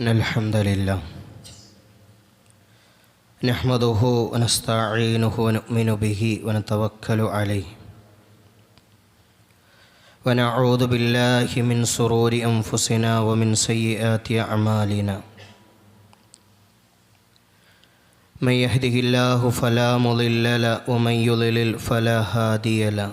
الحمد لله نحمده ونستعينه ونؤمن به ونتوكل عليه ونعوذ بالله من سرور أنفسنا ومن سيئات أعمالنا من يهده الله فلا مضل له ومن يضلل فلا هادي له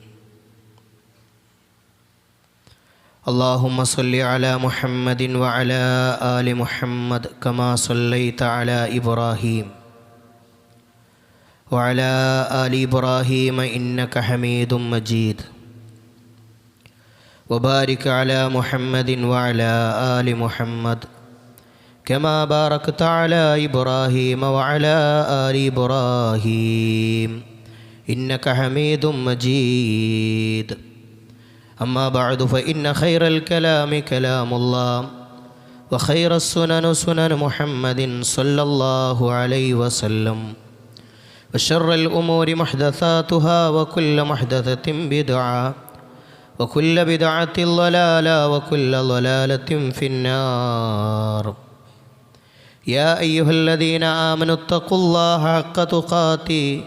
اللهم صل على محمد وعلى آل محمد كما صليت على إبراهيم وعلى آل إبراهيم إنك حميد مجيد وبارك على محمد وعلى آل محمد كما باركت على إبراهيم وعلى آل إبراهيم إنك حميد مجيد أما بعد فإن خير الكلام كلام الله وخير السنن سنن محمد صلى الله عليه وسلم وشر الأمور محدثاتها وكل محدثة بدعة وكل بدعة ضلالة وكل ضلالة في النار. يا أيها الذين آمنوا اتقوا الله حق تقاته.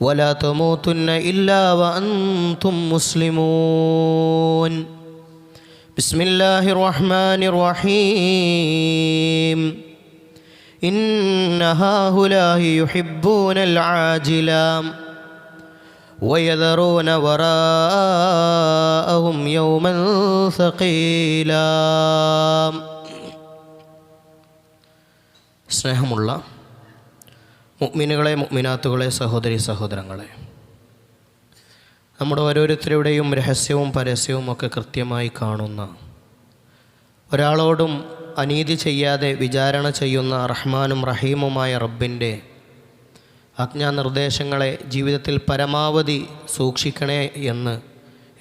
ولا تموتن الا وانتم مسلمون بسم الله الرحمن الرحيم ان هؤلاء يحبون العاجلا ويذرون وراءهم يوما ثقيلا സ്നേഹമുള്ള മുഗ്മിനുകളെ മുഗ്മിനാത്തുകളെ സഹോദരി സഹോദരങ്ങളെ. നമ്മുടെ ഓരോരുത്തരുടെയും രഹസ്യവും പരസ്യവും ഒക്കെ കൃത്യമായി കാണുന്ന ഒരാളോടും അനീതി ചെയ്യാതെ വിചാരണ ചെയ്യുന്ന റഹ്മാനും റഹീമുമായ റബ്ബിന്റെ ആജ്ഞാനിർദ്ദേശങ്ങളെ ജീവിതത്തിൽ പരമാവധി സൂക്ഷിക്കണേ എന്ന്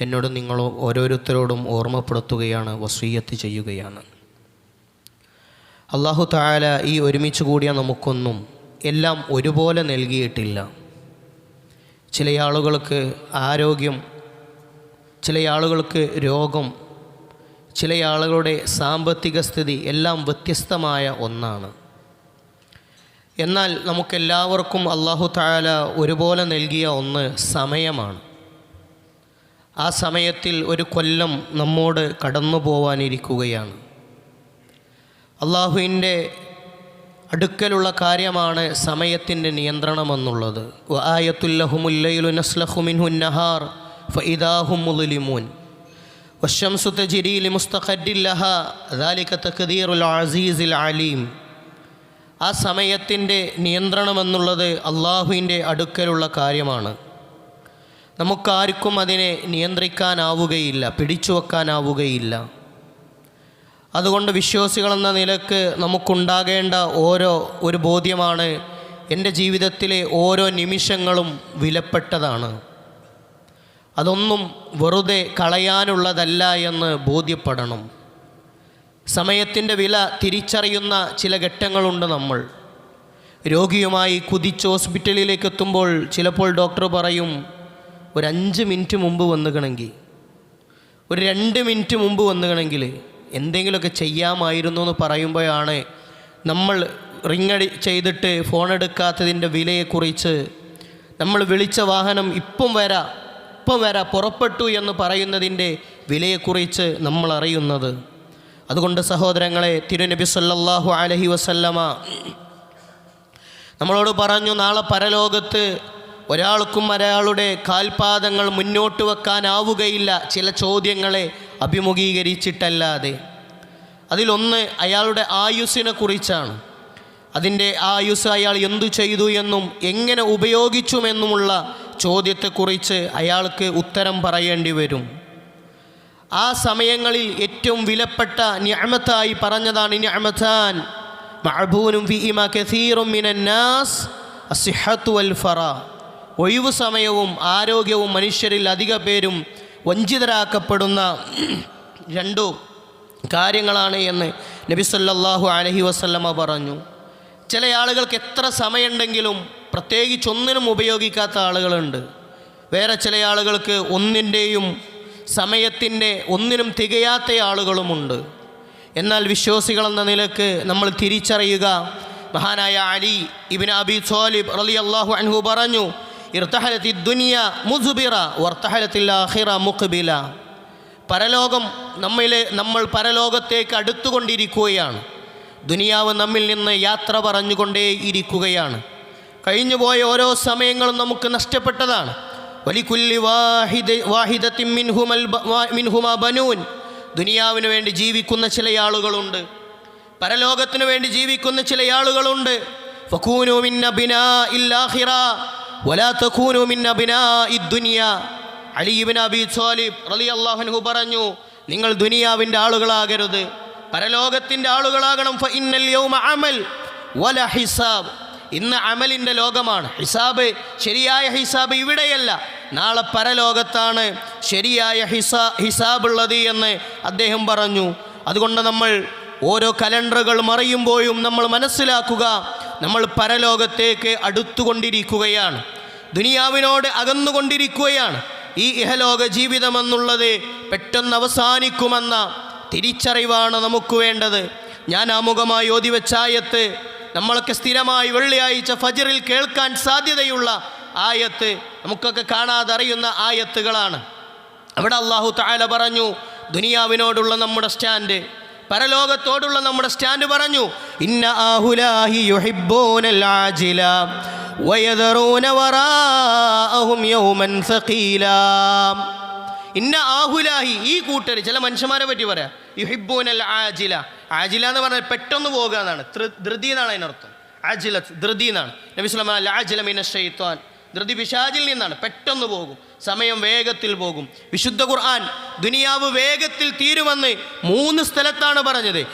എന്നോട് നിങ്ങൾ ഓരോരുത്തരോടും ഓർമ്മപ്പെടുത്തുകയാണ് വസീയത്ത് ചെയ്യുകയാണ്. അള്ളാഹു താല ഈ ഒരുമിച്ച് കൂടിയ നമുക്കൊന്നും എല്ലാം ഒരുപോലെ നൽകിയിട്ടില്ല. ചില ആളുകൾക്ക് ആരോഗ്യം ചില ആളുകൾക്ക് രോഗം ചില ആളുകളുടെ സാമ്പത്തിക സ്ഥിതി എല്ലാം വ്യത്യസ്തമായ ഒന്നാണ്. എന്നാൽ നമുക്കെല്ലാവർക്കും അള്ളാഹു താല ഒരുപോലെ നൽകിയ ഒന്ന് സമയമാണ്. ആ സമയത്തിൽ ഒരു കൊല്ലം നമ്മോട് കടന്നു പോവാനിരിക്കുകയാണ് അള്ളാഹുവിന്റെ അടുക്കലുള്ള കാര്യമാണ് സമയത്തിന്റെ നിയന്ത്രണമെന്നുള്ളത്. തഖദീറുൽ അസീസിൽ അലീം. ആ സമയത്തിന്റെ നിയന്ത്രണമെന്നുള്ളത് അള്ളാഹുവിന്റെ അടുക്കലുള്ള കാര്യമാണ്. നമുക്കാർക്കും അതിനെ നിയന്ത്രിക്കാനാവുകയില്ല പിടിച്ചു വെക്കാനാവുകയില്ല അതുകൊണ്ട് വിശ്വാസികളെന്ന നിലയ്ക്ക് നമുക്കുണ്ടാകേണ്ട ഓരോ ഒരു ബോധ്യമാണ് എന്റെ ജീവിതത്തിലെ ഓരോ നിമിഷങ്ങളും വിലപ്പെട്ടതാണ്. അതൊന്നും വെറുതെ കളയാനുള്ളതല്ല എന്ന് ബോധ്യപ്പെടണം. സമയത്തിന്റെ വില തിരിച്ചറിയുന്ന ചില ഘട്ടങ്ങളുണ്ട് നമ്മൾ. രോഗിയുമായി കുതിച്ച് ഹോസ്പിറ്റലിലേക്ക് എത്തുമ്പോൾ ചിലപ്പോൾ ഡോക്ടർ പറയും ഒരു അഞ്ച് മിനിറ്റ് മുമ്പ് വന്നുകണമെങ്കിൽ ഒരു രണ്ട് മിനിറ്റ് മുമ്പ് വന്നുകണമെങ്കിൽ എന്തെങ്കിലുമൊക്കെ ചെയ്യാമായിരുന്നു എന്ന് പറയുമ്പോഴാണ് നമ്മൾ റിങ്ങടി ചെയ്തിട്ട് ഫോൺ എടുക്കാത്തതിന്റെ വിലയെക്കുറിച്ച് നമ്മൾ വിളിച്ച വാഹനം ഇപ്പം വരാ ഇപ്പം വരാ പുറപ്പെട്ടു എന്ന് പറയുന്നതിന്റെ വിലയെക്കുറിച്ച് നമ്മൾ അറിയുന്നത്. അതുകൊണ്ട് സഹോദരങ്ങളെ തിരുനബി സല്ലാഹു അലഹി വസല്ലമ നമ്മളോട് പറഞ്ഞു നാളെ പരലോകത്ത് ഒരാൾക്കും ഒരാളുടെ കാൽപാദങ്ങൾ മുന്നോട്ട് വെക്കാനാവുകയില്ല. ചില ചോദ്യങ്ങളെ അഭിമുഖീകരിച്ചിട്ടല്ലാതെ അതിലൊന്ന് അയാളുടെ ആയുസ്സിനെ കുറിച്ചാണ്. അതിന്റെ ആയുസ് അയാൾ എന്തു ചെയ്തു എന്നും എങ്ങനെ ഉപയോഗിച്ചുമെന്നുമുള്ള ചോദ്യത്തെക്കുറിച്ച് അയാൾക്ക് ഉത്തരം പറയേണ്ടി വരും. ആ സമയങ്ങളിൽ ഏറ്റവും വിലപ്പെട്ട ഞാമത്തായി പറഞ്ഞതാണ് ഞാമത്താൻ മഅബൂനും ഫീമ കസീറും മിനന്നാസ് അസിഹത്തു അൽ ഫറ. ഒഴിവു സമയവും ആരോഗ്യവും മനുഷ്യരിൽ അധിക പേരും വഞ്ചിതരാക്കപ്പെടുന്ന രണ്ടു കാര്യങ്ങളാണ് എന്ന് നബി സല്ലല്ലാഹു അലൈഹി വസല്ലമ പറഞ്ഞു. ചില ആളുകൾക്ക് എത്ര സമയമുണ്ടെങ്കിലും പ്രത്യേകിച്ച് ഒന്നിനും ഉപയോഗിക്കാത്ത ആളുകളുണ്ട്. വേറെ ചില ആളുകൾക്ക് ഒന്നിന്റെയും സമയത്തിന്റെ ഒന്നിനും തികയാത്ത ആളുകളുമുണ്ട്. എന്നാൽ വിശ്വാസികൾ എന്ന നിലയ്ക്ക് നമ്മൾ തിരിച്ചറിയുക. മഹാനായ അലി ഇബിൻ അബി സോലിബ് റലി അള്ളാഹു അൻഹു പറഞ്ഞു ഇർത്തഹലത്തി ദുനിയ മുസുബിറ വർത്തഹലത്തിൽ ആഹിറ മുഖബില. പരലോകം നമ്മിലെ നമ്മൾ പരലോകത്തേക്ക് അടുത്തുകൊണ്ടിരിക്കുകയാണ്. ദുനിയാവ് നമ്മിൽ നിന്ന് യാത്ര പറഞ്ഞുകൊണ്ടേ ഇരിക്കുകയാണ് കഴിഞ്ഞുപോയ ഓരോ സമയങ്ങളും നമുക്ക് നഷ്ടപ്പെട്ടതാണ്. വലിക്കുല്ലി വാഹിദ വാഹിദത്തിൻ മിൻഹുമൽ മിൻഹുമ ബനൂൻ. ദുനിയാവിന് വേണ്ടി ജീവിക്കുന്ന ചില ആളുകളുണ്ട്. പരലോകത്തിനു വേണ്ടി ജീവിക്കുന്ന ചില ആളുകളുണ്ട്. ഫഖൂനു മിൻ അബിനാഇൽ അലി പറഞ്ഞു നിങ്ങൾ ദുനിയാവിന്റെ ആളുകളാകരുത്. പരലോകത്തിന്റെ ആളുകളാകണം. അമൽ ഇന്ന് അമലിന്റെ ലോകമാണ്. ഹിസാബ് ശരിയായ ഹിസാബ് ഇവിടെയല്ല. നാളെ പരലോകത്താണ് ശരിയായ ഹിസാ ഹിസാബുള്ളത് എന്ന് അദ്ദേഹം പറഞ്ഞു. അതുകൊണ്ട് നമ്മൾ ഓരോ കലണ്ടറുകൾ മറിയുമ്പോഴും നമ്മൾ മനസ്സിലാക്കുക നമ്മൾ പരലോകത്തേക്ക് അടുത്തുകൊണ്ടിരിക്കുകയാണ്. ദുനിയാവിനോട് അകന്നുകൊണ്ടിരിക്കുകയാണ്. ഈ ഇഹലോക ജീവിതമെന്നുള്ളത് പെട്ടെന്ന് അവസാനിക്കുമെന്ന തിരിച്ചറിവാണ് നമുക്ക് വേണ്ടത്. ഞാൻ ആമുഖമായി ഓതി വെച്ചായത്ത് നമ്മളൊക്കെ സ്ഥിരമായി വെള്ളിയാഴ്ച ഫജറിൽ കേൾക്കാൻ സാധ്യതയുള്ള ആയത്ത് നമുക്കൊക്കെ കാണാതെ അറിയുന്ന ആയത്തുകളാണ്. അവിടെ അള്ളാഹു താല പറഞ്ഞു ദുനിയാവിനോടുള്ള നമ്മുടെ സ്റ്റാൻഡ് പരലോകത്തോടുള്ള നമ്മുടെ സ്റ്റാൻഡ് പറഞ്ഞു ഇന്ന ആഹുലാഹി യുഹിബ്ബൂനൽ ആജില വയദറൂന വറാഅഹും യൗമൻ സഖീലാ. ഇന്ന ആഹുലാഹി ഈ കൂട്ടർ ചില മനുഷ്യന്മാരെ പറ്റി പറയാ. യുഹിബൂനൽ ആജില. ആജില എന്ന് പറഞ്ഞാൽ പെട്ടെന്ന് പോകുക എന്നാണ്. ധൃതി എന്നാണ് അതിനർത്ഥം. ആജില ധൃതി എന്നാണ്. നബി വസല്ലം ആജില മിന ഷെയ്ത്താൻ ധൃതി പിശാജിൽ നിന്നാണ് പെട്ടെന്ന് പോകും. സമയം വേഗത്തിൽ പോകും. വിശുദ്ധ ഖുർആൻ ദുനിയാവ് വേഗത്തിൽ തീരുമെന്ന് മൂന്ന് സ്ഥലത്താണ് പറഞ്ഞത്.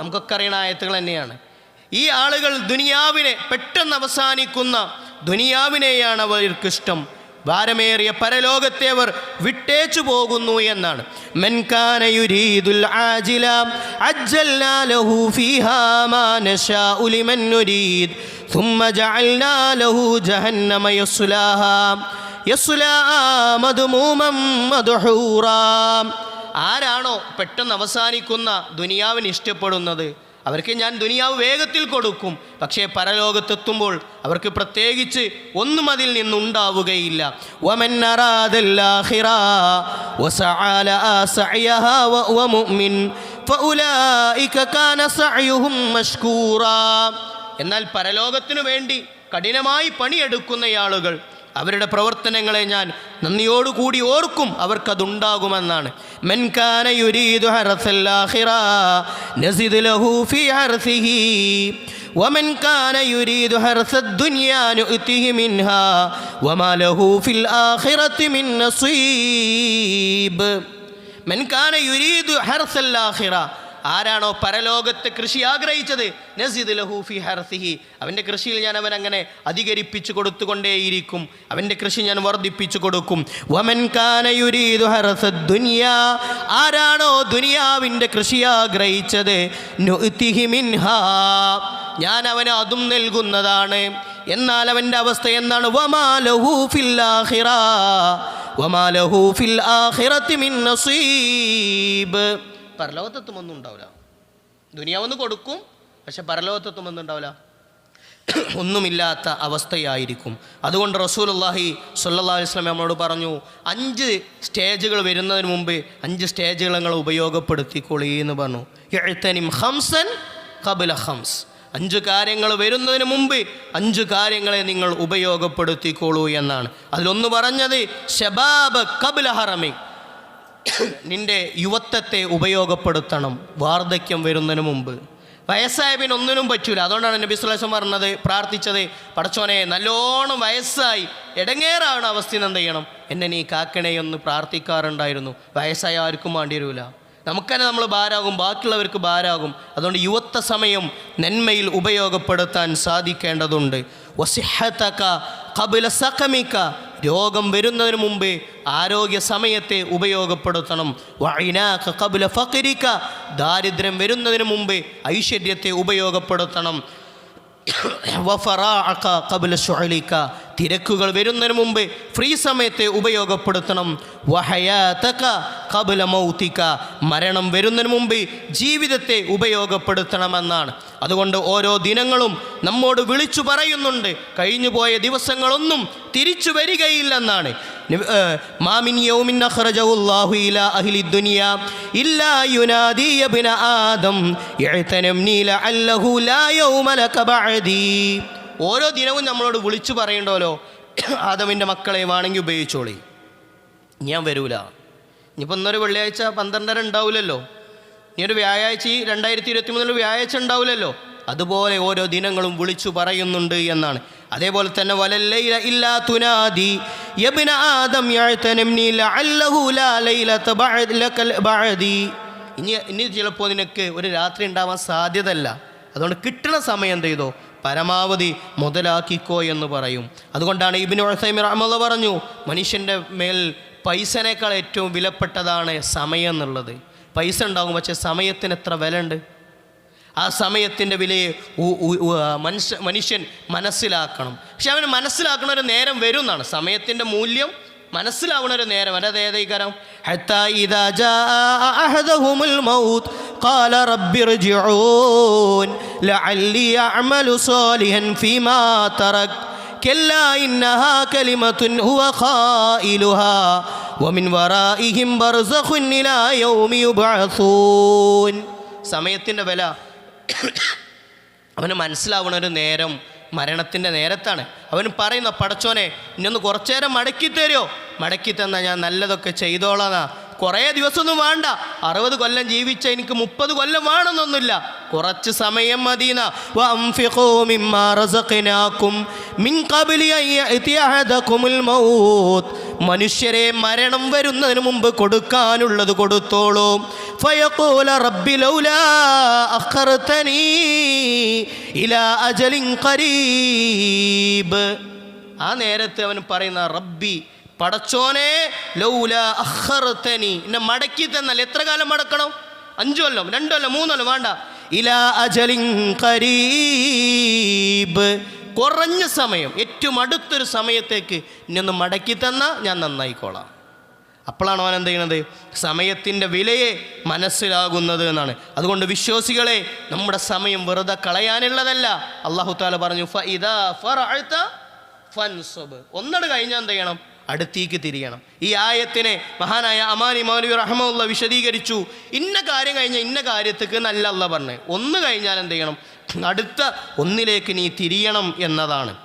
നമുക്കൊക്കെ അറിയണ ആയത്തുകൾ തന്നെയാണ്. ഈ ആളുകൾ ദുനിയാവിനെ പെട്ടെന്ന് അവസാനിക്കുന്ന ദുനിയാവിനെയാണ് അവർക്ക് ഇഷ്ടം ഭാരമേറിയ പരലോകത്തെ അവർ വിട്ടേച്ചു പോകുന്നു എന്നാണ് മൻ കാന യുരീദുൽ ആജില അജ്ജൽനാ ലഹു ഫീഹാ മാ നശാഉ ലിമൻ നുരീദ് ثم جعلنا له جهنم يصلاها يصلاها مذموما مدحورا ആരാണോ പെട്ടെന്ന് അവസാനിക്കുന്ന ദുനിയാവിന് ഇഷ്ടപ്പെടുന്നത് അവർക്ക് ഞാൻ ദുനിയാവ് വേഗത്തിൽ കൊടുക്കും. പക്ഷേ പരലോകത്തെത്തുമ്പോൾ അവർക്ക് പ്രത്യേകിച്ച് ഒന്നും അതിൽ നിന്നുണ്ടാവുകയില്ല. എന്നാൽ പരലോകത്തിനു വേണ്ടി കഠിനമായി പണിയെടുക്കുന്ന ആളുകൾ അവരുടെ പ്രവർത്തനങ്ങളെ ഞാൻ നന്ദിയോടുകൂടി ഓർക്കും അവർക്കതുണ്ടാകുമെന്നാണ് മൻ കാന യുരീദു ഹറസൽ ആഖിറ നസിദ് ലഹു ഫി ഹർസിഹി ومن كان يريد حرث الدنيا نؤته منها وما له في الآخرة من نصيب من كان يريد حرث الآخرة ആരാണോ പരലോകത്ത് കൃഷി ആഗ്രഹിച്ചത്? നസീദ് ലഹു ഫി ഹർസിഹി. അവന്റെ കൃഷിയിൽ ഞാൻ അവൻ അങ്ങനെ അധികരിപ്പിച്ചു കൊടുത്തുകൊണ്ടേയിരിക്കും. അവന്റെ കൃഷി ഞാൻ വർദ്ധിപ്പിച്ചു കൊടുക്കും. വമൻ കാന ഹർസ ദുനിയാ. ആരാണോ ദുനിയാവിന്റെ കൃഷി ആഗ്രഹിച്ചത്? ഞാൻ അവന് അതും നൽകുന്നതാണ്. എന്നാൽ അവന്റെ അവസ്ഥ എന്താണ്? വമാ ലഹു ഫിൽ ആഖിറ. വമാ ലഹു ഫിൽ ആഖിറത്തി മിൻ നസീബ്. പരലോകത്തെത്തുമൊന്നും ഉണ്ടാവില്ല. ദുനിയാവൊന്ന് കൊടുക്കും പക്ഷെ പരലോകത്തെത്തുമൊന്നും ഉണ്ടാവില്ല. ഒന്നുമില്ലാത്ത അവസ്ഥയായിരിക്കും. അതുകൊണ്ട് റസൂലുള്ളാഹി സ്വല്ലല്ലാഹി അലൈഹി വസല്ലം നമ്മളോട് പറഞ്ഞു അഞ്ച് സ്റ്റേജുകൾ വരുന്നതിന് മുമ്പ് അഞ്ച് സ്റ്റേജുകൾ നിങ്ങൾ ഉപയോഗപ്പെടുത്തിക്കൊള്ളി എന്ന് പറഞ്ഞു. എഴുത്തനിം ഹംസൻ കബില ഹംസ് അഞ്ച് കാര്യങ്ങൾ വരുന്നതിന് മുമ്പ് അഞ്ച് കാര്യങ്ങളെ നിങ്ങൾ ഉപയോഗപ്പെടുത്തിക്കോളൂ എന്നാണ്. അതിലൊന്ന് പറഞ്ഞത് ഷബാബ് കബില ഹറമി നിന്റെ യുവത്വത്തെ ഉപയോഗപ്പെടുത്തണം വാർദ്ധക്യം വരുന്നതിന് മുമ്പ്. വയസ്സായ പിന്നെ ഒന്നിനും പറ്റൂല. അതുകൊണ്ടാണ് നബി സുലാസം പറഞ്ഞത് പ്രാർത്ഥിച്ചത് പടച്ചോനെ നല്ലോണം വയസ്സായി ഇടങ്ങേറാണ് അവസ്ഥ എന്ത് ചെയ്യണം? എന്നെ നീ കാക്കണേ എന്ന് പ്രാർത്ഥിക്കാറുണ്ടായിരുന്നു. വയസ്സായ ആർക്കും വേണ്ടി നമുക്കന്നെ നമ്മൾ ഭാരാകും ബാക്കിയുള്ളവർക്ക് ഭാരാകും. അതുകൊണ്ട് യുവത്വ സമയം നന്മയിൽ ഉപയോഗപ്പെടുത്താൻ സാധിക്കേണ്ടതുണ്ട്. വസിഹത്തക കപില സഖമിക്ക രോഗം വരുന്നതിന് മുമ്പേ ആരോഗ്യ സമയത്തെ ഉപയോഗപ്പെടുത്തണം. വൈനാക്ക കപില ഫക്കരിക്ക ദാരിദ്ര്യം വരുന്നതിന് മുമ്പേ ഐശ്വര്യത്തെ ഉപയോഗപ്പെടുത്തണം. വഫറാഅക ഖബ്ല ശുഅലിക. തിരക്കുകൾ വരുന്നതിന് മുമ്പ് ഫ്രീ സമയത്തെ ഉപയോഗപ്പെടുത്തണം. വഹയാതക കബല മൗതിക മരണം വരുന്നതിന് മുമ്പ് ജീവിതത്തെ ഉപയോഗപ്പെടുത്തണമെന്നാണ്. അതുകൊണ്ട് ഓരോ ദിനങ്ങളും നമ്മോട് വിളിച്ചു പറയുന്നുണ്ട്. കഴിഞ്ഞുപോയ ദിവസങ്ങളൊന്നും തിരിച്ചു വരികയില്ലെന്നാണ്. മാമിൻ യൗമിൻ ഇലാ ഇല്ലാ യുനാദി ആദം. ഓരോ ദിനവും നമ്മളോട് വിളിച്ചു പറയണ്ടോലോ ആദമിന്റെ മക്കളെ വേണമെങ്കിൽ ഉപയോഗിച്ചോളി. ഞാൻ വരൂല. ഇനിയിപ്പോൾ ഇന്നൊരു വെള്ളിയാഴ്ച പന്ത്രണ്ടര ഉണ്ടാവില്ലല്ലോ ഇനി ഒരു വ്യാഴാഴ്ച ഈ രണ്ടായിരത്തി ഇരുപത്തി മൂന്നിൽ വ്യാഴാഴ്ച ഉണ്ടാവില്ലല്ലോ അതുപോലെ ഓരോ ദിനങ്ങളും വിളിച്ചു പറയുന്നുണ്ട് എന്നാണ്. അതേപോലെ തന്നെ വലല്ലൈല ഇല്ലാ തുനാദി. യബ്ന ആദം യഅ്തനംനി ലഅല്ലഹു ലാ ലൈലത ലകൽ ബഅദി. ഇനി ഇനി ചിലപ്പോൾ നിനക്ക് ഒരു രാത്രി ഉണ്ടാവാൻ സാധ്യതയല്ല. അതുകൊണ്ട് കിട്ടണ സമയം എന്ത് ചെയ്തോ? പരമാവധി മുതലാക്കിക്കോ എന്ന് പറയും. അതുകൊണ്ടാണ് ഇബിൻ ഉസൈമി റഹ്മുള്ള പറഞ്ഞു മനുഷ്യന്റെ മേൽ പൈസനേക്കാൾ ഏറ്റവും വിലപ്പെട്ടതാണ് സമയം എന്നുള്ളത്. പൈസ ഉണ്ടാകും പക്ഷേ സമയത്തിന് എത്ര വില ഉണ്ട് ആ സമയത്തിന്റെ വിലയെ മനുഷ്യ മനുഷ്യൻ മനസ്സിലാക്കണം. പക്ഷെ അവന് മനസ്സിലാക്കണ ഒരു നേരം വരും എന്നാണ്. സമയത്തിന്റെ മൂല്യം മനസ്സിലാവണ ഒരു നേരം അതായത് ഏതൈകാരം حتى إذا جاء أحدهم الموت قال رب ارجعون لعلي أعمل صالحا فيما ترك كلا إنها كلمة هو قائلها ومن ورائهم برزخ إلى يوم يبعثون സമയത്തിൻ്റെ വില അവന് മനസ്സിലാവുന്ന ഒരു നേരം മരണത്തിന്റെ നേരത്താണ്. അവൻ പറയുന്ന പടച്ചോനെ ഇന്നൊന്ന് കുറച്ചു നേരം മടക്കി തരുമോ മടക്കി തന്നാൽ ഞാൻ നല്ലതൊക്കെ ചെയ്തോളാന്നാ കുറേ ദിവസമൊന്നും വേണ്ട. അറുപത് കൊല്ലം ജീവിച്ച എനിക്ക് മുപ്പത് കൊല്ലം വേണമെന്നൊന്നുമില്ല. കുറച്ച് സമയം മദീന മനുഷ്യരെ മരണം വരുന്നതിന് മുമ്പ് കൊടുക്കാനുള്ളത് കൊടുത്തോളൂ. ഫയഖൂല റബ്ബി ലൗലാ അഖർതനീ ഇലാ അജലിൻ ഖരീബ്. ആ നേരത്തെ അവൻ പറയുന്ന റബ്ബി പടച്ചോനെ ലൗല അഹർത്തനി എന്നെ മടക്കി തന്നാൽ എത്ര കാലം മടക്കണം? അഞ്ചു കൊല്ലം രണ്ടു കൊല്ലം മൂന്ന് കൊല്ലം വേണ്ട. ഇലാ അജലിൻ കരീബ് കുറഞ്ഞ സമയം ഏറ്റവും അടുത്തൊരു സമയത്തേക്ക് ഇന്നൊന്ന് മടക്കി തന്നാൽ ഞാൻ നന്നായിക്കോളാം. അപ്പോഴാണ് അവൻ എന്ത് ചെയ്യുന്നത് സമയത്തിന്റെ വിലയെ മനസ്സിലാകുന്നത് എന്നാണ്. അതുകൊണ്ട് വിശ്വാസികളെ നമ്മുടെ സമയം വെറുതെ കളയാനുള്ളതല്ല. അള്ളാഹു താല പറഞ്ഞു "ഫ ഫറഅത ഫൻസബ്." ഒന്നട് കഴിഞ്ഞാൽ എന്ത് ചെയ്യണം? അടുത്തേക്ക് തിരിയണം. ഈ ആയത്തിനെ മഹാനായ അമാനി മൗലവി റഹ്മുള്ള വിശദീകരിച്ചു. ഇന്ന കാര്യം കഴിഞ്ഞാൽ ഇന്ന കാര്യത്തേക്ക് നല്ല അല്ല പറഞ്ഞ്. ഒന്ന് കഴിഞ്ഞാൽ എന്ത് ചെയ്യണം? അടുത്ത ഒന്നിലേക്ക് നീ തിരിയണം എന്നതാണ്.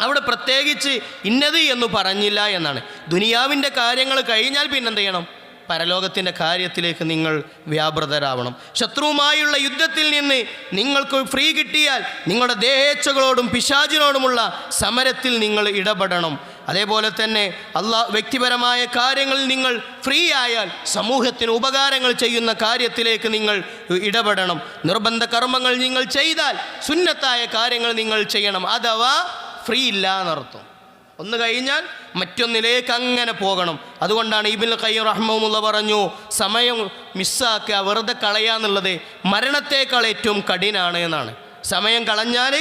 അവിടെ പ്രത്യേകിച്ച് ഇന്നത് എന്ന് പറഞ്ഞില്ല എന്നാണ്. ദുനിയാവിന്റെ കാര്യങ്ങൾ കഴിഞ്ഞാൽ പിന്നെ എന്ത് ചെയ്യണം? പരലോകത്തിന്റെ കാര്യത്തിലേക്ക് നിങ്ങൾ വ്യാപൃതരാവണം. ശത്രുവുമായുള്ള യുദ്ധത്തിൽ നിന്ന് നിങ്ങൾക്ക് ഫ്രീ കിട്ടിയാൽ നിങ്ങളുടെ ദേഹേച്ഛകളോടും പിശാചിനോടുമുള്ള സമരത്തിൽ നിങ്ങൾ ഇടപെടണം. അതേപോലെ തന്നെ അള്ളാ വ്യക്തിപരമായ കാര്യങ്ങളിൽ നിങ്ങൾ ഫ്രീ ആയാൽ സമൂഹത്തിന് ഉപകാരങ്ങൾ ചെയ്യുന്ന കാര്യത്തിലേക്ക് നിങ്ങൾ ഇടപെടണം. നിർബന്ധ കർമ്മങ്ങൾ നിങ്ങൾ ചെയ്താൽ സുന്നത്തായ കാര്യങ്ങൾ നിങ്ങൾ ചെയ്യണം. അഥവാ ഫ്രീ ഇല്ല എന്നർത്ഥം ഒന്ന് കഴിഞ്ഞാൽ മറ്റൊന്നിലേക്ക് അങ്ങനെ പോകണം. അതുകൊണ്ടാണ് ഇബിൻ കയ്യം റഹ്മുള്ള പറഞ്ഞു സമയം മിസ്സാക്കുക വെറുതെ കളയാന്നുള്ളത് മരണത്തേക്കാൾ ഏറ്റവും കഠിനാണ് എന്നാണ്. സമയം കളഞ്ഞാൽ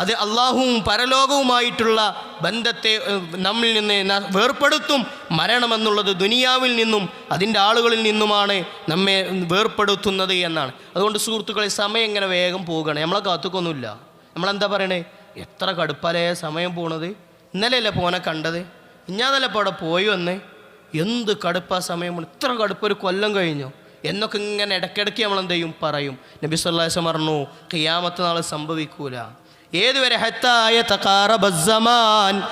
അത് അള്ളാഹുവും പരലോകവുമായിട്ടുള്ള ബന്ധത്തെ നമ്മിൽ നിന്ന് വേർപ്പെടുത്തും മരണമെന്നുള്ളത് ദുനിയാവിൽ നിന്നും അതിന്റെ ആളുകളിൽ നിന്നുമാണ് നമ്മെ വേർപ്പെടുത്തുന്നത് എന്നാണ്. അതുകൊണ്ട് സുഹൃത്തുക്കളെ സമയം ഇങ്ങനെ വേഗം പോകണം നമ്മളെ കാത്തുക്കൊന്നുമില്ല. നമ്മളെന്താ പറയണേ? എത്ര കടുപ്പാലേ സമയം പോണത്? ഇന്നലെയല്ലേ പോനെ കണ്ടത്? ഇഞ്ഞാന്നല്ലേ ഇപ്പോൾ അവിടെ പോയി വന്നേ? എന്ത് കടുപ്പ സമയം? ഇത്ര കടുപ്പ് ഒരു കൊല്ലം കഴിഞ്ഞു. എന്നൊക്കെ ഇങ്ങനെ ഇടയ്ക്കിടയ്ക്ക് നമ്മൾ എന്ത് പറയും. നബി സല്ലാസ് പറഞ്ഞു ഖിയാമത്ത് നാൾ സംഭവിക്കൂല. ഏതുവരെ ഹത്തായ തക്കാറബസമാൻ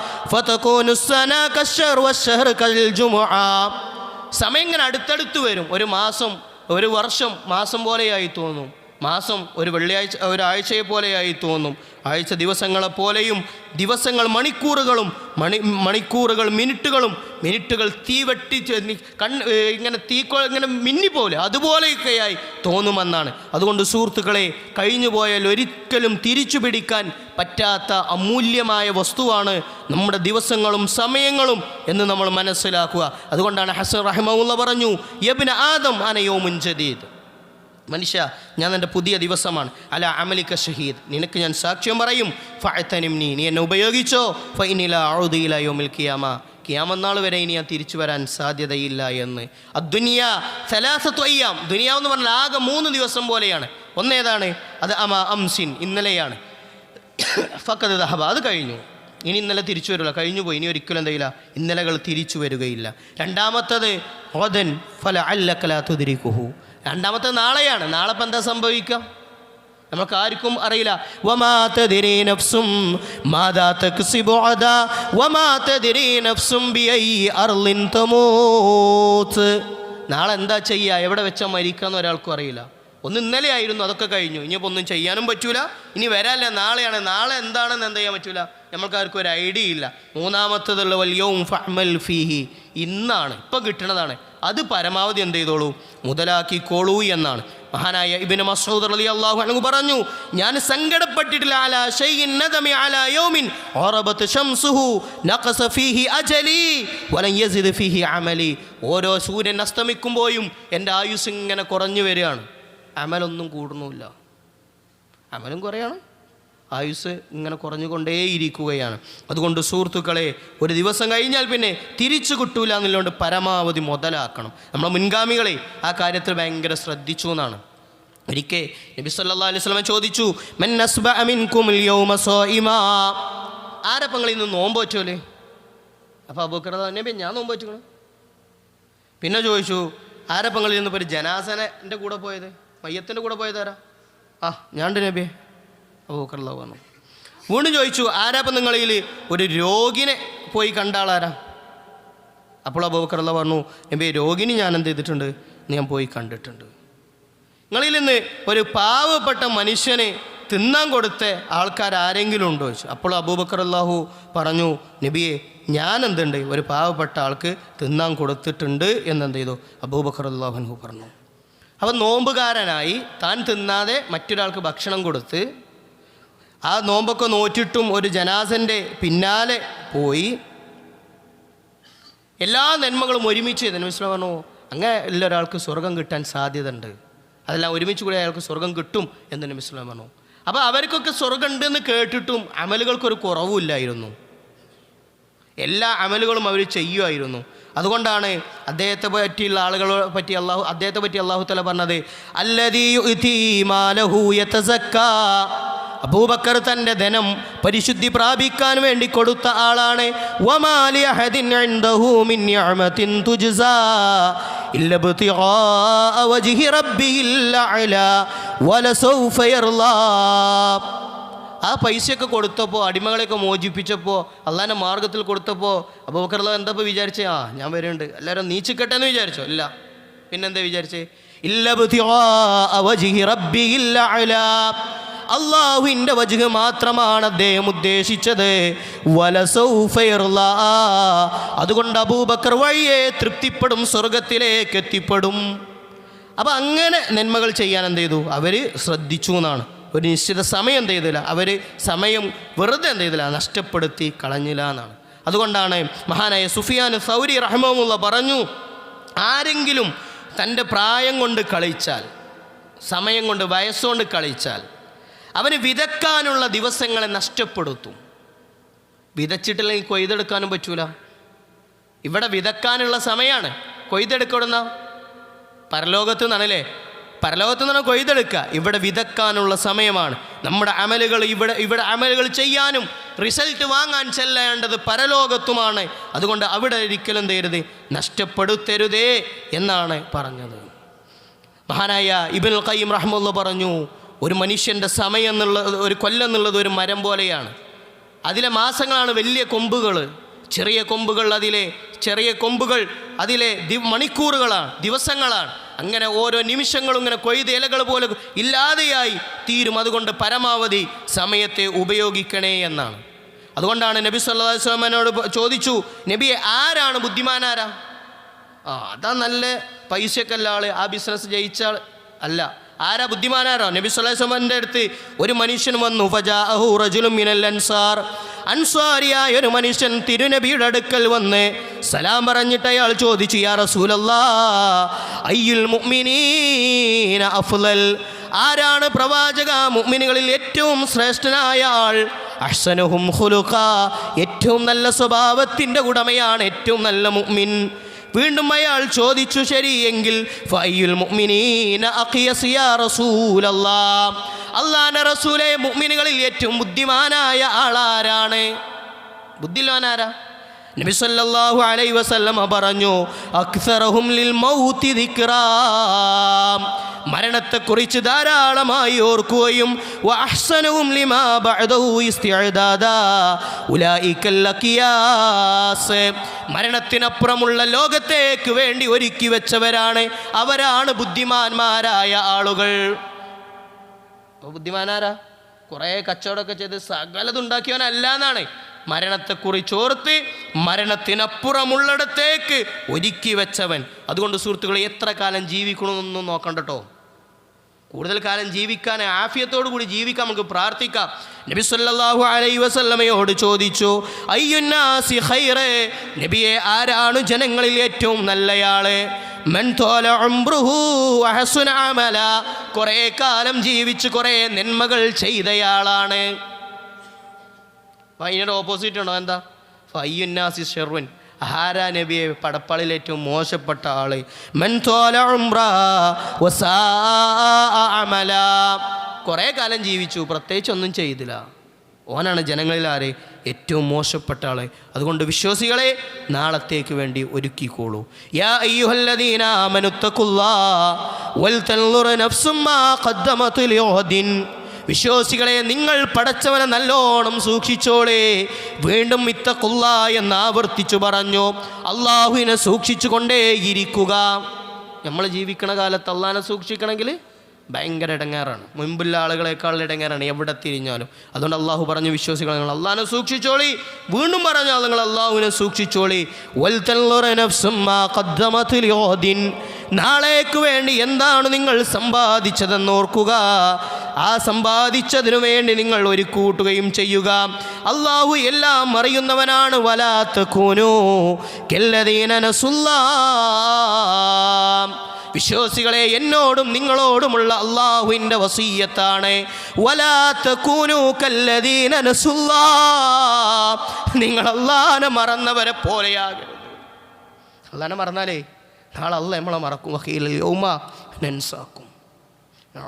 സമയം ഇങ്ങനെ അടുത്തടുത്ത് വരും. ഒരു മാസം ഒരു വർഷം മാസം പോലെയായി തോന്നും. മാസം ഒരു വെള്ളിയാഴ്ച ഒരാഴ്ചയെ പോലെയായി തോന്നും. ആഴ്ച ദിവസങ്ങളെപ്പോലെയും ദിവസങ്ങൾ മണിക്കൂറുകളും മണി മണിക്കൂറുകൾ മിനിറ്റുകളും മിനിറ്റുകൾ തീവെട്ടി വെട്ടി കണ്ണ് ഇങ്ങനെ തീക്കോ ഇങ്ങനെ മിന്നിപ്പോലെ അതുപോലെയൊക്കെയായി തോന്നുമെന്നാണ്. അതുകൊണ്ട് സുഹൃത്തുക്കളെ കഴിഞ്ഞു പോയാൽ ഒരിക്കലും തിരിച്ചു പിടിക്കാൻ പറ്റാത്ത അമൂല്യമായ വസ്തുവാണ് നമ്മുടെ ദിവസങ്ങളും സമയങ്ങളും എന്ന് നമ്മൾ മനസ്സിലാക്കുക. അതുകൊണ്ടാണ് ഹസൻ റഹ്മുള്ള പറഞ്ഞു യബിന് ആദം അനയോ മുൻജദീദ് മനുഷ്യ ഞാൻ എന്റെ പുതിയ ദിവസമാണ്. അല അമലിക്ക ഷഹീദ്. നിനക്ക് ഞാൻ സാക്ഷ്യം പറയും. ഫഅത്തനിം നീ നീ എന്നെ ഉപയോഗിച്ചോ? ഫൈനില അഴുതിയില യോമിൽ കിയാമ. കിയാമന്നാൾ വരെ ഇനി ഞാൻ തിരിച്ചു വരാൻ സാധ്യതയില്ല എന്ന്. അദ്ദുനിയ ദുനിയ അയ്യാം. ദുനിയാവ് എന്ന് പറഞ്ഞാൽ ആകെ മൂന്ന് ദിവസം പോലെയാണ്. ഒന്നേതാണ്? അത് അമ അംസിൻ ഇന്നലെയാണ്. ഫക്കത് ദഹബ അത് കഴിഞ്ഞു. ഇനി ഇന്നലെ തിരിച്ചു വരില്ല. കഴിഞ്ഞു പോയി. ഇനി ഒരിക്കലും എന്തെയില്ല ഇന്നലകൾ തിരിച്ചു വരികയില്ല. രണ്ടാമത്തത് ഓദൻ ഫല അല്ലക്കലാത്തുതിരിക്കുഹു രണ്ടാമത്തെ നാളെയാണ്. നാളെ ഇപ്പം എന്താ സംഭവിക്കുക? നമുക്ക് ആർക്കും അറിയില്ല നാളെ എന്താ ചെയ്യുക എവിടെ വെച്ചാൽ മരിക്കാന്ന് ഒരാൾക്കും അറിയില്ല. ഒന്ന് ഇന്നലെ ആയിരുന്നു അതൊക്കെ കഴിഞ്ഞു. ഇനിയിപ്പോൾ ഒന്നും ചെയ്യാനും പറ്റൂല. ഇനി വരാല്ല നാളെയാണ്. നാളെ എന്താണെന്ന് എന്ത് ചെയ്യാൻ പറ്റൂല? നമ്മൾക്കാർക്കും ഒരു ഐഡിയ ഇല്ല. മൂന്നാമത്തതുള്ള വലിയവും ഫഹ്മൽ ഫിഹി. ഇന്നാണ്. ഇപ്പം കിട്ടണതാണ്. അത് പരമാവധി എന്ത് ചെയ്തോളൂ? മുതലാക്കിക്കോളൂ എന്നാണ്. മഹാനായ ഇബിന് മസൂദ് അലി അള്ളാഹു അനങ്ങ് പറഞ്ഞു ഞാൻ സങ്കടപ്പെട്ടിട്ടില്ല അലാ നദമി അലാ യൗമിൻ ഷംസുഹു അജലി ഫീഹി ഓരോ സൂര്യൻ അസ്തമിക്കുമ്പോഴും എന്റെ ആയുസ് ഇങ്ങനെ കുറഞ്ഞു വരികയാണ്. അമലൊന്നും കൂടുന്നുമില്ല. അമലും കുറയാണ്. ആയുസ് ഇങ്ങനെ കുറഞ്ഞുകൊണ്ടേയിരിക്കുകയാണ്. അതുകൊണ്ട് സുഹൃത്തുക്കളെ ഒരു ദിവസം കഴിഞ്ഞാൽ പിന്നെ തിരിച്ചു കിട്ടൂല എന്നുള്ളതുകൊണ്ട് പരമാവധി മുതലാക്കണം. നമ്മളെ മുൻഗാമികളെ ആ കാര്യത്തിൽ ഭയങ്കര ശ്രദ്ധിച്ചു എന്നാണ്. ഒരിക്കൽ നബി സല്ലല്ലാഹു അലൈഹി വസല്ലം ചോദിച്ചു മൻ മിൻകുമുൽ യൗമ സായിമാ ആരപ്പങ്ങളിൽ നിന്ന് നോമ്പ് വെച്ചോലെ അപ്പോൾ അബൂക്കർ നബി ഞാൻ നോമ്പ് വെച്ചോളൂ പിന്നെ ചോദിച്ചു ആരപ്പങ്ങളിൽ നിന്ന് ഇപ്പോൾ ഒരു ജനാസനന്റെ കൂടെ പോയത്? മയ്യത്തിന്റെ കൂടെ പോയത് ആരാ? ആ ഞാണ്ട് നബിയെ. അബൂക്കർല വന്നു. വീണ്ടും ചോദിച്ചു ആരാപ്പം നിങ്ങളിൽ ഒരു രോഗിനെ പോയി കണ്ട ആളാരാ? അപ്പോൾ അബൂക്കർല പറഞ്ഞു എന്റെ രോഗിനി ഞാൻ എന്ത് ചെയ്തിട്ടുണ്ട്? ഞാൻ പോയി കണ്ടിട്ടുണ്ട്. നിങ്ങളിൽ നിന്ന് ഒരു പാവപ്പെട്ട മനുഷ്യനെ തിന്നാൻ കൊടുത്ത ആൾക്കാർ ആരെങ്കിലും ഉണ്ടോ ചോദിച്ചു. അപ്പോൾ അബൂബക്കർ അള്ളാഹു പറഞ്ഞു നബിയെ ഞാൻ എന്തുണ്ട്? ഒരു പാവപ്പെട്ട ആൾക്ക് തിന്നാൻ കൊടുത്തിട്ടുണ്ട് എന്നെന്ത് ചെയ്തു? അബൂബക്കർ അള്ളാഹുനു പറഞ്ഞു. അവൻ നോമ്പുകാരനായി താൻ തിന്നാതെ മറ്റൊരാൾക്ക് ഭക്ഷണം കൊടുത്ത് ആ നോമ്പൊക്കെ നോറ്റിട്ടും ഒരു ജനാസന്റെ പിന്നാലെ പോയി. എല്ലാ നന്മകളും ഒരുമിച്ച് നബിസ്ലാം പറഞ്ഞു അങ്ങനെ എല്ലാ ഒരാൾക്ക് സ്വർഗം കിട്ടാൻ സാധ്യത ഉണ്ട് അതെല്ലാം ഒരുമിച്ച് കൂടി അയാൾക്ക് സ്വർഗം കിട്ടും എന്ന് നബിസ്ലാം പറഞ്ഞു. അപ്പോൾ അവർക്കൊക്കെ സ്വർഗം ഉണ്ടെന്ന് കേട്ടിട്ടും അമലുകൾക്കൊരു കുറവുമില്ലായിരുന്നു. എല്ലാ അമലുകളും അവർ ചെയ്യുമായിരുന്നു അതുകൊണ്ടാണ് അദ്ദേഹത്തെ പറ്റിയുള്ള ആളുകളെ പറ്റി അള്ളാഹു അദ്ദേഹത്തെ പറ്റി അള്ളാഹു തല പറഞ്ഞത് അല്ലതീ അബൂബക്കർ തന്റെ ധനം പരിശുദ്ധി പ്രാപിക്കാൻ വേണ്ടി കൊടുത്ത ആളാണ്. ആ പൈസയൊക്കെ കൊടുത്തപ്പോൾ അടിമകളെയൊക്കെ മോചിപ്പിച്ചപ്പോൾ അള്ളാന്റെ മാർഗത്തിൽ കൊടുത്തപ്പോൾ അബൂബക്കർല എന്താ ഇപ്പോൾ വിചാരിച്ചേ? ആ ഞാൻ വരുന്നുണ്ട് എല്ലാവരും നീച്ചിക്കട്ടെ എന്ന് വിചാരിച്ചോ? ഇല്ല. പിന്നെന്താ വിചാരിച്ചേ? ഇല്ല അള്ളാഹുവിന്റെ വജുഹ് മാത്രമാണ് അദ്ദേഹം ഉദ്ദേശിച്ചത്. അതുകൊണ്ട് അബൂബക്കർ വഴിയെ തൃപ്തിപ്പെടും സ്വർഗത്തിലേക്ക് എത്തിപ്പെടും. അപ്പം അങ്ങനെ നന്മകൾ ചെയ്യാൻ എന്ത് ചെയ്തു? അവർ ശ്രദ്ധിച്ചു എന്നാണ്. ഒരു നിശ്ചിത സമയം എന്ത് ചെയ്തില്ല? അവർ സമയം വെറുതെ എന്ത് ചെയ്തില്ല? നഷ്ടപ്പെടുത്തി കളഞ്ഞില്ല എന്നാണ്. അതുകൊണ്ടാണ് മഹാനായ സുഫിയാൻ സൗരി റഹ്മുള്ള പറഞ്ഞു ആരെങ്കിലും തന്റെ പ്രായം കൊണ്ട് കളിച്ചാൽ സമയം കൊണ്ട് വയസ്സുകൊണ്ട് കളിച്ചാൽ അവന് വിതക്കാനുള്ള ദിവസങ്ങളെ നഷ്ടപ്പെടുത്തും. വിതച്ചിട്ടില്ലെങ്കിൽ കൊയ്തെടുക്കാനും പറ്റൂല. ഇവിടെ വിതക്കാനുള്ള സമയമാണ് കൊയ്തെടുക്കണം പരലോകത്ത് നിന്നാണല്ലേ? പരലോകത്ത് നിന്നാണ് കൊയ്തെടുക്കുക. ഇവിടെ വിതക്കാനുള്ള സമയമാണ്. നമ്മുടെ അമലുകൾ ഇവിടെ ഇവിടെ അമലുകൾ ചെയ്യാനും റിസൾട്ട് വാങ്ങാൻ ചെല്ലേണ്ടത് പരലോകത്തുമാണ്. അതുകൊണ്ട് അവിടെ ഒരിക്കലും തരുത് നഷ്ടപ്പെടുത്തരുതേ എന്നാണ് പറഞ്ഞത്. മഹാനായ ഇബിൻ ഖയ്യിം റഹ്മുള്ള പറഞ്ഞു ഒരു മനുഷ്യന്റെ സമയം എന്നുള്ളത് ഒരു കൊല്ലം എന്നുള്ളത് ഒരു മരം പോലെയാണ്. അതിലെ മാസങ്ങളാണ് വലിയ കൊമ്പുകൾ. ചെറിയ കൊമ്പുകൾ അതിലെ ചെറിയ കൊമ്പുകൾ അതിലെ മണിക്കൂറുകളാണ് ദിവസങ്ങളാണ്. അങ്ങനെ ഓരോ നിമിഷങ്ങളും ഇങ്ങനെ കൊയ്ത് ഇലകൾ പോലെ ഇല്ലാതെയായി തീരും. അതുകൊണ്ട് പരമാവധി സമയത്തെ ഉപയോഗിക്കണേ എന്നാണ്. അതുകൊണ്ടാണ് നബി അലൈഹി വസല്ലമയോട് ചോദിച്ചു നബിയെ ആരാണ് ബുദ്ധിമാനാരാ ആ അതാ നല്ല പൈസയൊക്കെ ആൾ ആ ബിസിനസ് ജയിച്ചാൾ അല്ല. ആരാ ബുദ്ധിമാനാരോ? നബി സ്വലാസ്മന്റെ അടുത്ത് ഒരു മനുഷ്യൻ വന്നു ഫജാഅഹു റജുലുൻ മിനൽ അൻസാർ. അൻസാരിയായ ഒരു മനുഷ്യൻ തിരുനബിയുടെ അടുക്കൽ വന്ന് സലാം പറഞ്ഞിട്ട് അയാൾ ചോദിച്ചു യാ മുഅ്മിനീന അഫ്ളൽ ആരാണ് പ്രവാചക? മുഅ്മിനുകളിൽ ഏറ്റവും ശ്രേഷ്ഠനായ ആൾ. അഹ്സനുഹും ഹുലുഖ ഏറ്റവും നല്ല സ്വഭാവത്തിന്റെ ഉടമയാണ് ഏറ്റവും നല്ല മുഅ്മിൻ. വീണ്ടും അയാൾ ചോദിച്ചു ശരിയെങ്കിൽ മുഅ്മിനുകളിൽ ഏറ്റവും ബുദ്ധിമാനായ ആളാരാണ്? ബുദ്ധിമാനാരാ നബി സല്ലല്ലാഹു അലൈഹി വസല്ലമ പറഞ്ഞു അക്സറഹും ലിൽ മൗതി ദിക്റാം. മരണത്തെക്കുറിച്ച് ധാരാളമായി ഓർക്കുകയും ലിമാ മരണത്തിനപ്പുറമുള്ള ലോകത്തേക്ക് വേണ്ടി ഒരുക്കി വെച്ചവരാണ് അവരാണ് ബുദ്ധിമാന്മാരായ ആളുകൾ. ബുദ്ധിമാനാരാ? കുറേ കച്ചവടമൊക്കെ ചെയ്ത് സകലതുണ്ടാക്കിയവനല്ല എന്നാണ് മരണത്തെക്കുറിച്ച് ഓർത്ത് മരണത്തിനപ്പുറമുള്ളിടത്തേക്ക് ഒരുക്കി വെച്ചവൻ. അതുകൊണ്ട് സുഹൃത്തുക്കളെ എത്ര കാലം ജീവിക്കണമെന്നൊന്നും നോക്കണ്ടട്ടോ കൂടുതൽ കാലം ജീവിക്കാൻ ആഫിയത്തോടു കൂടി ജീവിക്കാൻ നമുക്ക് പ്രാർത്ഥിക്കാം. നബി സല്ലല്ലാഹു അലൈഹി വസല്ലമയോട് ചോദിച്ചു അയ്യുന്നാസി ഖൈറേ? നബിയെ ആരാണ് ജനങ്ങളിൽ ഏറ്റവും നല്ലയാൾ? അമല. കുറേ കാലം ജീവിച്ച് കുറേ നന്മകൾ ചെയ്തയാളാണ്. അതിനോട് ഓപ്പോസിറ്റ് ഉണ്ടോ എന്താ? ഫയ്യുന്നാസി ഷെർവൻ ആരാ നബിയെ പടപ്പാളിൽ ഏറ്റവും മോശപ്പെട്ട ആൾ. അമല. കുറേ കാലം ജീവിച്ചു പ്രത്യേകിച്ച് ഒന്നും ചെയ്തില്ല. ഓനാണ് ജനങ്ങളിൽ ആര് ഏറ്റവും മോശപ്പെട്ട ആൾ. അതുകൊണ്ട് വിശ്വാസികളെ നാളത്തേക്ക് വേണ്ടി ഒരുക്കിക്കോളൂ. യാ വിശ്വാസികളെ നിങ്ങൾ പടച്ചവനെ നല്ലോണം സൂക്ഷിച്ചോളേ. വീണ്ടും ഇത്തക്കുള്ള എന്ന് ആവർത്തിച്ചു പറഞ്ഞു. അള്ളാഹുവിനെ സൂക്ഷിച്ചു കൊണ്ടേയിരിക്കുക നമ്മൾ ജീവിക്കണ കാലത്ത് അള്ളാഹിനെ സൂക്ഷിക്കണമെങ്കിൽ ഭയങ്കര ഇടങ്ങാറാണ്. മുൻപുള്ള ആളുകളെക്കാൾ ഇടങ്ങാറാണ് എവിടെ തിരിഞ്ഞാലും. അതുകൊണ്ട് അള്ളാഹു പറഞ്ഞു വിശ്വാസികളെ നിങ്ങൾ അള്ളാഹിനെ സൂക്ഷിച്ചോളി. വീണ്ടും പറഞ്ഞാൽ നിങ്ങൾ അള്ളാഹുവിനെ സൂക്ഷിച്ചോളി. നഫ്സും നാളേക്ക് വേണ്ടി എന്താണ് നിങ്ങൾ സമ്പാദിച്ചതെന്ന് ഓർക്കുക. ആ സമ്പാദിച്ചതിനു വേണ്ടി നിങ്ങൾ ഒരു കൂട്ടുകയും ചെയ്യുക. അള്ളാഹു എല്ലാം അറിയുന്നവനാണ്. വലാത്ത കൂനു വിശ്വാസികളെ എന്നോടും നിങ്ങളോടുമുള്ള അള്ളാഹുവിന്റെ വസീയത്താണ്. വലാത്ത കൂനു കല്ലദീന നസുല്ലാ. നിങ്ങൾ അള്ളാഹനെ മറന്നവരെ പോലെയാകരുത്. അള്ളാഹനെ മറന്നാലേ നാളെ അല്ല നമ്മളെ മറക്കും.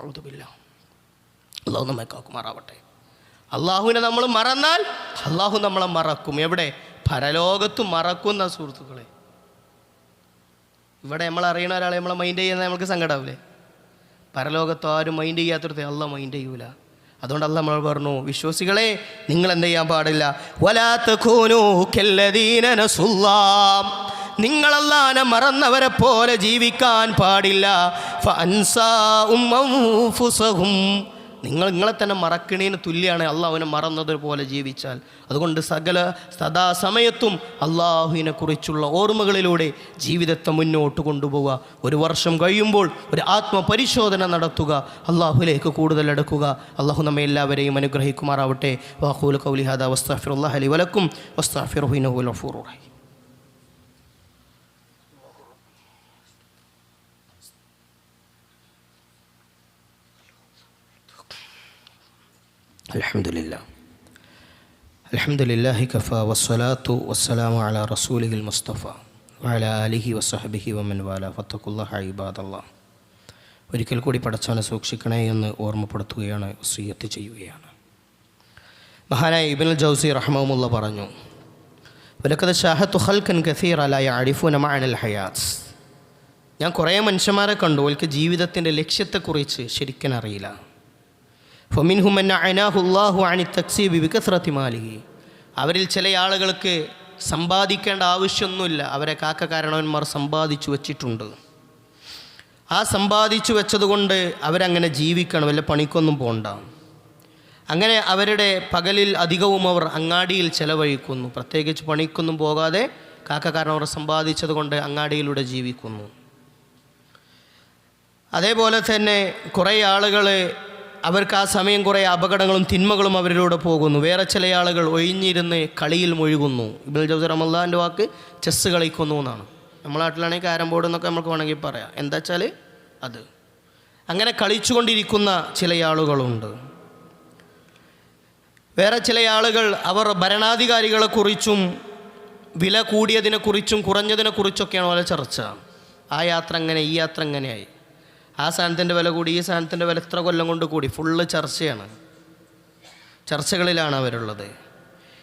ഔദുബില്ല അള്ളാഹു നമ്മെ കാക്കുമാറാവട്ടെ അള്ളാഹുവിനെ നമ്മൾ മറന്നാൽ അള്ളാഹു നമ്മളെ മറക്കും. എവിടെ? പരലോകത്തും മറക്കുന്ന സുഹൃത്തുക്കളെ. ഇവിടെ നമ്മൾ അറിയണ ഒരാളെ നമ്മളെ മൈൻഡ് ചെയ്യുന്ന നമുക്ക് സങ്കടമാവില്ലേ പരലോകത്ത് ആരും മൈൻഡ് ചെയ്യാത്തടത്ത് അല്ല മൈൻഡ് ചെയ്യൂല. അതുകൊണ്ട് അല്ല നമ്മൾ പറഞ്ഞു വിശ്വാസികളെ നിങ്ങൾ എന്ത് ചെയ്യാൻ പാടില്ല? വലാത്ത നിങ്ങളല്ലാനെ മറന്നവരെ പോലെ ജീവിക്കാൻ പാടില്ല. നിങ്ങൾ നിങ്ങളെ തന്നെ മറക്കണേന് തുല്യമാണ് അള്ളാഹുവിനെ മറന്നതുപോലെ ജീവിച്ചാൽ. അതുകൊണ്ട് സകല സദാസമയത്തും അള്ളാഹുവിനെ കുറിച്ചുള്ള ഓർമ്മകളിലൂടെ ജീവിതത്തെ മുന്നോട്ട് കൊണ്ടുപോവുക. ഒരു വർഷം കഴിയുമ്പോൾ ഒരു ആത്മപരിശോധന നടത്തുക. അള്ളാഹുലേക്ക് കൂടുതൽ എടുക്കുക അള്ളാഹു നമ്മെ എല്ലാവരെയും അനുഗ്രഹിക്കുമാറാവട്ടെ. വാഹുൽ കൗലിഹാദ വസ്താഫിറുല്ലാഹ് അലി വലക്കും. വസ്താഫിറുഹിനഹുൽ ഫൂറുറായി الحمد لله الحمد لله كفى والصلاة والسلام على رسوله المصطفى وعلى آله وصحبه ومن والاه فاتقوا الله عباد الله ഒരിക്കൽ കൂടി പടച്ചവനെ സൂക്ഷിക്കണേ എന്ന് ഓർമ്മപ്പെടുത്തുകയാണ് വസീയത്ത് ചെയ്യുകയാണ് മഹാനായ ഇബിനുൽ ജൗസി റഹ്മുല്ല പറഞ്ഞു വലക്കത് ഷാഹത്തു ഹൽക്കൻ കസീർ അലായ അരിഫുന മഅനൽ ഹയാസ് ഞാൻ കുറേ മനുഷ്യന്മാരെ കണ്ടു അവർക്ക് ജീവിതത്തിൻ്റെ ലക്ഷ്യത്തെക്കുറിച്ച് ശരിക്കും അറിയില്ല അനാഹുല്ലാഹു അണി തക്സീബി വികസ്രത്തി മാലിഹി അവരിൽ ചില ആളുകൾക്ക് സമ്പാദിക്കേണ്ട ആവശ്യമൊന്നുമില്ല. അവരെ കാക്ക കാരണവന്മാർ സമ്പാദിച്ചു വച്ചിട്ടുണ്ട്. ആ സമ്പാദിച്ചു വെച്ചതുകൊണ്ട് അവരങ്ങനെ ജീവിക്കണം. വല്ല പണിക്കൊന്നും പോകണ്ട അങ്ങനെ അവരുടെ പകലിൽ അധികവും അവർ അങ്ങാടിയിൽ ചെലവഴിക്കുന്നു. പ്രത്യേകിച്ച് പണിക്കൊന്നും പോകാതെ കാക്ക കാരണം സമ്പാദിച്ചത് കൊണ്ട് അങ്ങാടിയിലൂടെ ജീവിക്കുന്നു. അതേപോലെ തന്നെ കുറേ ആളുകൾ അവർക്ക് ആ സമയം കുറേ അപകടങ്ങളും തിന്മകളും അവരിലൂടെ പോകുന്നു. വേറെ ചില ആളുകൾ ഒഴിഞ്ഞിരുന്ന് കളിയിൽ മുഴുകുന്നു. ഇബിൾ ജൗസർ റമല്ലാന്റെ വാക്ക് ചെസ്സ് കളിക്കുന്നു എന്നാണ്. നമ്മളെ നാട്ടിലാണെങ്കിൽ ക്യാരം ബോർഡ് എന്നൊക്കെ നമുക്ക് വേണമെങ്കിൽ പറയാം. എന്താ വെച്ചാൽ അത്. അങ്ങനെ കളിച്ചുകൊണ്ടിരിക്കുന്ന ചില ആളുകളുണ്ട്. വേറെ ചില ആളുകൾ അവർ ഭരണാധികാരികളെക്കുറിച്ചും വില കൂടിയതിനെക്കുറിച്ചും കുറഞ്ഞതിനെക്കുറിച്ചൊക്കെയാണ് വളരെ ചർച്ച. ആ യാത്ര അങ്ങനെ ഈ യാത്ര എങ്ങനെയായി ആ സാധനത്തിന്റെ വില കൂടി ഈ സാധനത്തിന്റെ വില എത്ര കൊല്ലം കൊണ്ട് കൂടി. ഫുള്ള് ചർച്ചയാണ്. ചർച്ചകളിലാണ് അവരുള്ളത്.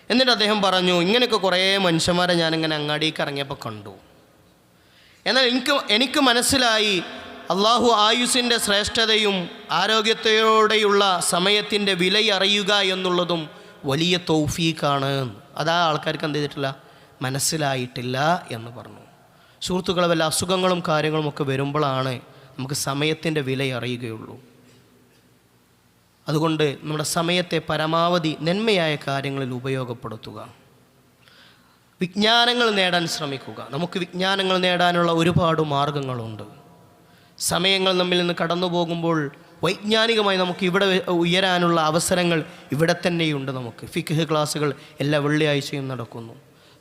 എന്നിട്ട് അദ്ദേഹം പറഞ്ഞു ഇങ്ങനെയൊക്കെ കുറേ മനുഷ്യന്മാരെ ഞാനിങ്ങനെ അങ്ങാടിക്ക് ഇറങ്ങിയപ്പോൾ കണ്ടു. എന്നാൽ എനിക്ക് എനിക്ക് മനസ്സിലായി അള്ളാഹു ആയുസിന്റെ ശ്രേഷ്ഠതയും ആരോഗ്യത്തോടെയുള്ള സമയത്തിന്റെ വില അറിയുക എന്നുള്ളതും വലിയ തൗഫീഖാണ്. അതാ ആൾക്കാർക്ക് എന്ത് ചെയ്തിട്ടില്ല? മനസ്സിലായിട്ടില്ല എന്ന് പറഞ്ഞു. സുഹൃത്തുക്കളെ വല്ല അസുഖങ്ങളും കാര്യങ്ങളും ഒക്കെ വരുമ്പോഴാണ് നമുക്ക് സമയത്തിന്റെ വില അറിയുകയുള്ളൂ. അതുകൊണ്ട് നമ്മുടെ സമയത്തെ പരമാവധി നന്മയായ കാര്യങ്ങളിൽ ഉപയോഗപ്പെടുത്തുക. വിജ്ഞാനങ്ങൾ നേടാൻ ശ്രമിക്കുക. നമുക്ക് വിജ്ഞാനങ്ങൾ നേടാനുള്ള ഒരുപാട് മാർഗങ്ങളുണ്ട്. സമയങ്ങൾ നമ്മിൽ നിന്ന് കടന്നു പോകുമ്പോൾ വൈജ്ഞാനികമായി നമുക്ക് ഇവിടെ ഉയരാനുള്ള അവസരങ്ങൾ ഇവിടെ തന്നെയുണ്ട് നമുക്ക്. ഫിഖ് ക്ലാസ്സുകൾ എല്ലാ വെള്ളിയാഴ്ചയും നടക്കുന്നു.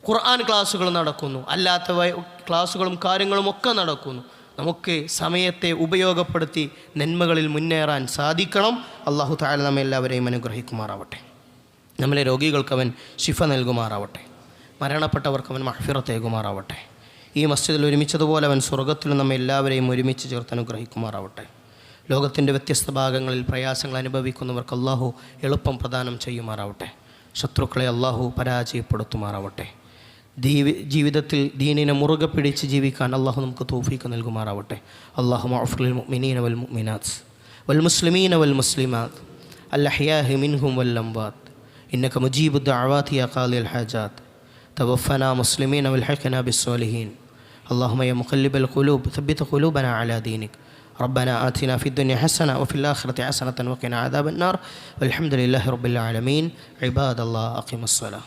ഖുർആൻ ക്ലാസ്സുകൾ നടക്കുന്നു. അല്ലാത്ത ക്ലാസ്സുകളും കാര്യങ്ങളും ഒക്കെ നടക്കുന്നു. നമുക്ക് സമയത്തെ ഉപയോഗപ്പെടുത്തി നന്മകളിൽ മുന്നേറാൻ സാധിക്കണം. അള്ളാഹു താല നമ്മെ എല്ലാവരെയും അനുഗ്രഹിക്കുമാറാവട്ടെ. നമ്മളെ രോഗികൾക്ക് അവൻ ശിഫ നൽകുമാറാവട്ടെ. മരണപ്പെട്ടവർക്ക് അവൻ മഹഫിറത്തേകുമാറാവട്ടെ ഈ മസ്ജിദിൽ ഒരുമിച്ചതുപോലെ അവൻ സ്വർഗത്തിൽ നമ്മെ എല്ലാവരെയും ഒരുമിച്ച് ചേർത്ത് അനുഗ്രഹിക്കുമാറാവട്ടെ. ലോകത്തിന്റെ വ്യത്യസ്ത ഭാഗങ്ങളിൽ പ്രയാസങ്ങൾ അനുഭവിക്കുന്നവർക്ക് അള്ളാഹു എളുപ്പം പ്രദാനം ചെയ്യുമാറാവട്ടെ. ശത്രുക്കളെ അള്ളാഹു പരാജയപ്പെടുത്തുമാറാവട്ടെ. ജീവിതത്തിൽ ദീനിനെ മുറുകെ പിടിച്ച് ജീവിക്കാൻ അള്ളാഹു നമുക്ക് തോഫീക്ക് നൽകുമാറാവട്ടെ അള്ളാഹു മഅഫുൽ മുഅ്മിനീന വൽ മുഅ്മിനാത്ത് വൽ മുസ്ലിമീന വൽ മുസ്ലിമാത്ത് അല്ലഹ്യാഹി മിൻഹും വൽ അംവാത്ത് إنك مجيب الدعوات يا قاضي الحاجات توفنا مسلمين والحقنا بالصالحين اللهم يا مقلب القلوب ثبت قلوبنا على دينك ربنا آتنا في الدنيا حسنة وفي الآخرة حسنة وقنا عذاب النار والحمد لله رب العالمين عباد الله أقم الصلاة